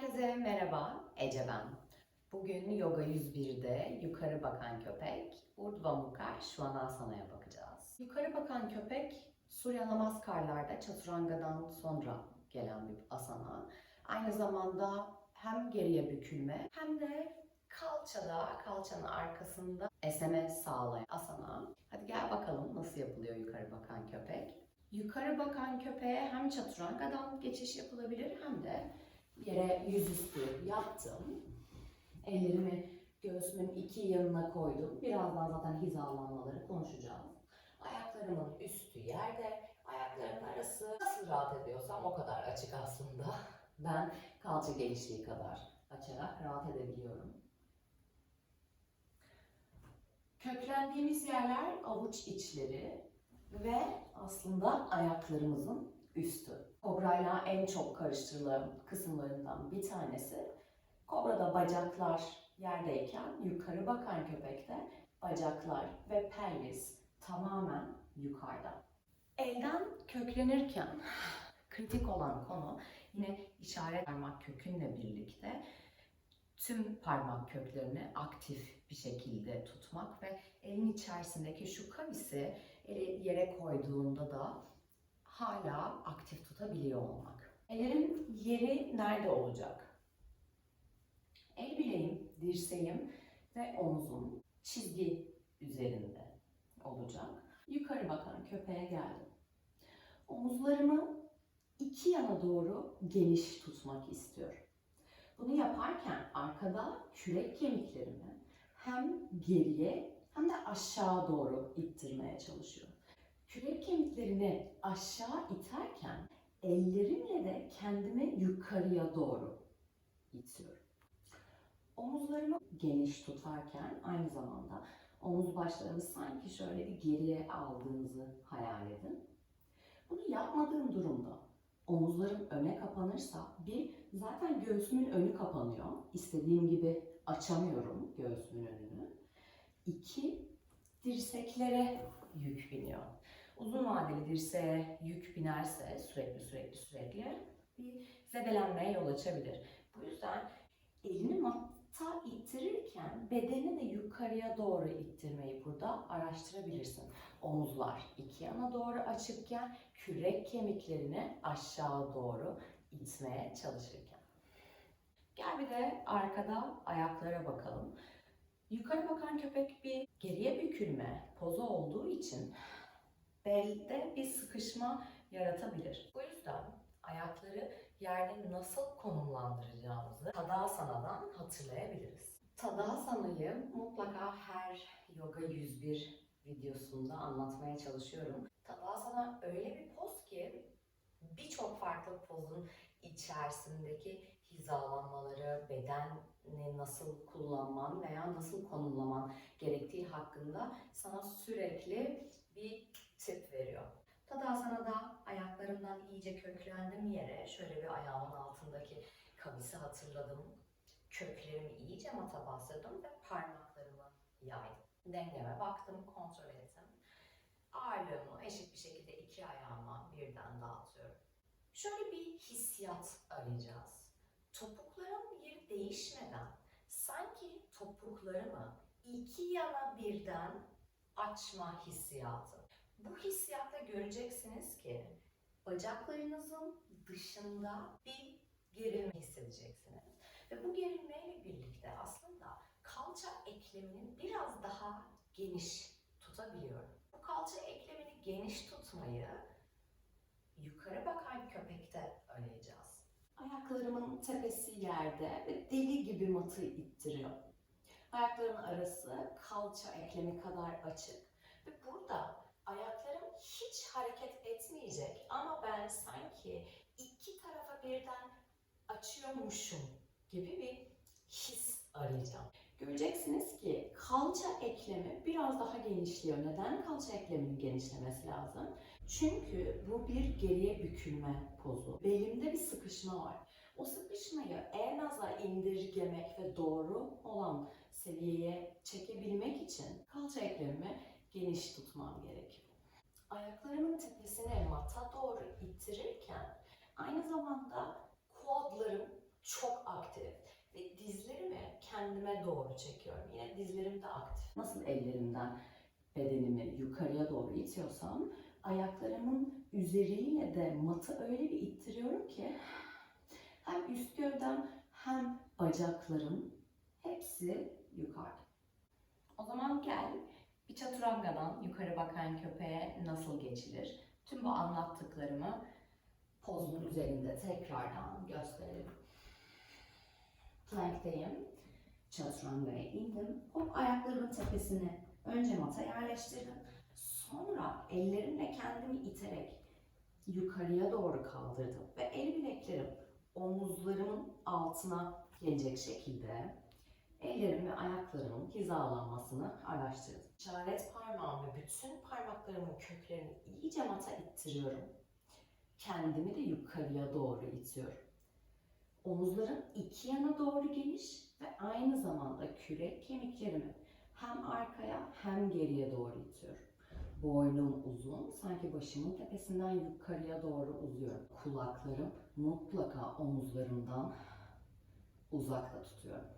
Herkese merhaba, Ece ben. Bugün Yoga 101'de yukarı bakan köpek, Urdhva Mukha Svanasana bakacağız. Yukarı bakan köpek, Surya Namaskarlar'da Chaturanga'dan sonra gelen bir asana. Aynı zamanda hem geriye bükülme hem de kalçada, kalçanın arkasında esneme sağlayan asana. Hadi gel bakalım nasıl yapılıyor yukarı bakan köpek. Yukarı bakan köpeğe hem Chaturanga'dan geçiş yapılabilir hem de yere yüzüstü yattım. Ellerimi göğsümün iki yanına koydum. Birazdan zaten hizalanmaları konuşacağız. Ayaklarımın üstü yerde, ayaklarımın arası nasıl rahat ediyorsam o kadar açık aslında. Ben kalça genişliği kadar açarak rahat edebiliyorum. Köklendiğimiz yerler avuç içleri ve aslında ayaklarımızın üstü. Kobrayla en çok karıştırılan kısımlarından bir tanesi. Kobrada bacaklar yerdeyken yukarı bakan köpekte bacaklar ve pelvis tamamen yukarıda. Elden köklenirken kritik olan konu yine işaret parmak kökünle birlikte tüm parmak köklerini aktif bir şekilde tutmak ve elin içerisindeki şu kavisi yere koyduğunda da hala aktif tutabiliyor olmak. Ellerin yeri nerede olacak? El bileğim, dirseğim ve omzum çizgi üzerinde olacak. Yukarı bakan köpeğe geldim. Omuzlarımı iki yana doğru geniş tutmak istiyorum. Bunu yaparken arkada kürek kemiklerimi hem geriye hem de aşağı doğru ittirmeye çalışıyorum. Kürek kemiklerini aşağı iterken ellerimle de kendimi yukarıya doğru itiyorum. Omuzlarımı geniş tutarken aynı zamanda omuz başlarımı sanki şöyle bir geriye aldığınızı hayal edin. Bunu yapmadığım durumda omuzlarım öne kapanırsa bir zaten göğsümün önü kapanıyor. İstediğim gibi açamıyorum göğsümün önünü. İki dirseklere yük biniyor. Uzun vadeli dirseğe yük binerse sürekli sürekli sürekli bir zedelenmeye yol açabilir. Bu yüzden elini matta ittirirken bedeni de yukarıya doğru ittirmeyi burada araştırabilirsin. Omuzlar iki yana doğru açıkken kürek kemiklerini aşağı doğru itmeye çalışırken. Gel bir de arkada ayaklara bakalım. Yukarı bakan köpek bir geriye bükülme pozu olduğu için belde bir sıkışma yaratabilir. Bu yüzden ayakları yerde nasıl konumlandıracağımızı Tadasana'dan hatırlayabiliriz. Tadasana'yı mutlaka her Yoga 101 videosunda anlatmaya çalışıyorum. Tadasana öyle bir poz ki birçok farklı pozun içerisindeki hizalanmaları, bedeni nasıl kullanman veya nasıl konumlaman gerektiği hakkında sana sürekli bir tip veriyor. Tadasana'da ayaklarımdan iyice köklendim yere. Şöyle bir ayağımın altındaki kavisi hatırladım. Köklerimi iyice mata bastırdım ve parmaklarımı yaydım. Dengeme baktım, kontrol ettim. Ağırlığımı eşit bir şekilde iki ayağıma birden dağıtıyorum. Şöyle bir hissiyat arayacağız. Topuklarım yeri değişmeden sanki topuklarımı iki yana birden açma hissiyatı. Bu hissiyatta göreceksiniz ki bacaklarınızın dışında bir gerilme hissedeceksiniz. Ve bu gerilmeyle birlikte aslında kalça eklemini biraz daha geniş tutabiliyorum. Bu kalça eklemini geniş tutmayı yukarı bakan köpekte arayacağız. Ayaklarımın tepesi yerde ve deli gibi matı ittiriyor. Ayaklarımın arası kalça eklemi kadar açık. Ve burada ayaklarım hiç hareket etmeyecek ama ben sanki iki tarafa birden açıyormuşum gibi bir his arayacağım. Göreceksiniz ki kalça eklemi biraz daha genişliyor. Neden kalça ekleminin genişlemesi lazım? Çünkü bu bir geriye bükülme pozu. Belimde bir sıkışma var. O sıkışmayı en aza indirgemek ve doğru olan seviyeye çekebilmek için kalça eklemimi geniş tutmam gerekiyor. Ayaklarımın tepesine mata doğru ittirirken aynı zamanda quadlarım çok kendime doğru çekiyorum. Yine dizlerim de aktif. Nasıl ellerimden bedenimi yukarıya doğru itiyorsam ayaklarımın üzeriyle de matı öyle bir ittiriyorum ki hem üst gövdem hem bacaklarım hepsi yukarı. O zaman gel bir çaturangadan yukarı bakan köpeğe nasıl geçilir? Tüm bu anlattıklarımı pozun üzerinde tekrardan gösterelim. Plank'teyim. Chaturanga'ya indim. Hop ayaklarımın tepesine önce mata yerleştirdim. Sonra ellerimle kendimi iterek yukarıya doğru kaldırdım. Ve el bileklerim omuzlarımın altına gelecek şekilde ellerim ve ayaklarımın hizalanmasını araştırdım. İşaret parmağım ve bütün parmaklarımın köklerini iyice mata ittiriyorum. Kendimi de yukarıya doğru itiyorum. Omuzlarım iki yana doğru geniş ve aynı zamanda kürek kemiklerimi hem arkaya hem geriye doğru itiyorum. Boynum uzun, sanki başımın tepesinden yukarıya doğru uzuyorum. Kulaklarım mutlaka omuzlarımdan uzakta tutuyorum.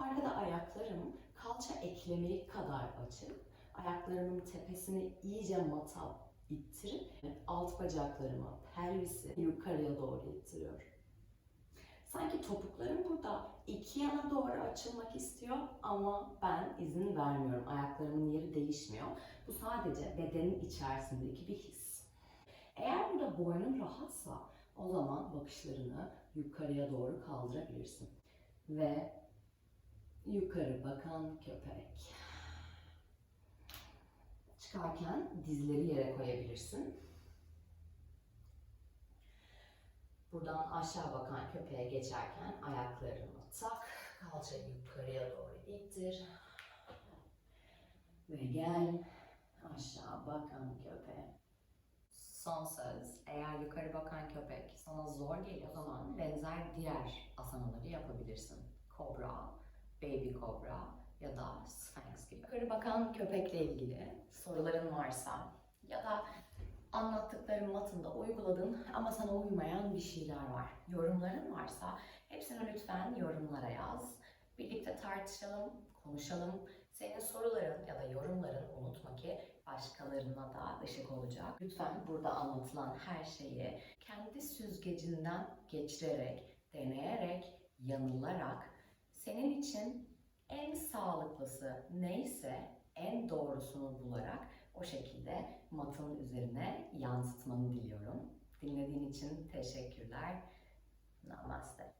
Arkada ayaklarım kalça eklemeyi kadar açık. Ayaklarımın tepesini iyice mata ittirip alt bacaklarımı, pelvisi yukarıya doğru ittiriyorum. Sanki topuklarım burada iki yana doğru açılmak istiyor ama ben izin vermiyorum. Ayaklarımın yeri değişmiyor. Bu sadece bedenin içerisindeki bir his. Eğer burada boynun rahatsa o zaman bakışlarını yukarıya doğru kaldırabilirsin. Ve yukarı bakan köpek. Çıkarken dizleri yere koyabilirsin. Buradan aşağı bakan köpeğe geçerken ayaklarını tak, kalçayı yukarıya doğru ittir. Ve gel aşağı bakan köpeğe. Son söz, eğer yukarı bakan köpek sana zor geliyor zaman benzer diğer asanaları yapabilirsin. Kobra, baby kobra ya da sphinx gibi. Yukarı bakan köpekle ilgili soruların varsa ya da anlattıklarım matında uyguladın ama sana uymayan bir şeyler var. Yorumların varsa hepsini lütfen yorumlara yaz. Birlikte tartışalım, konuşalım. Senin soruların ya da yorumların unutma ki başkalarına da ışık olacak. Lütfen burada anlatılan her şeyi kendi süzgecinden geçirerek, deneyerek, yanılarak senin için en sağlıklısı neyse en doğrusunu bularak o şekilde matın üzerine yansıtmanı diliyorum. Dinlediğin için teşekkürler. Namaste.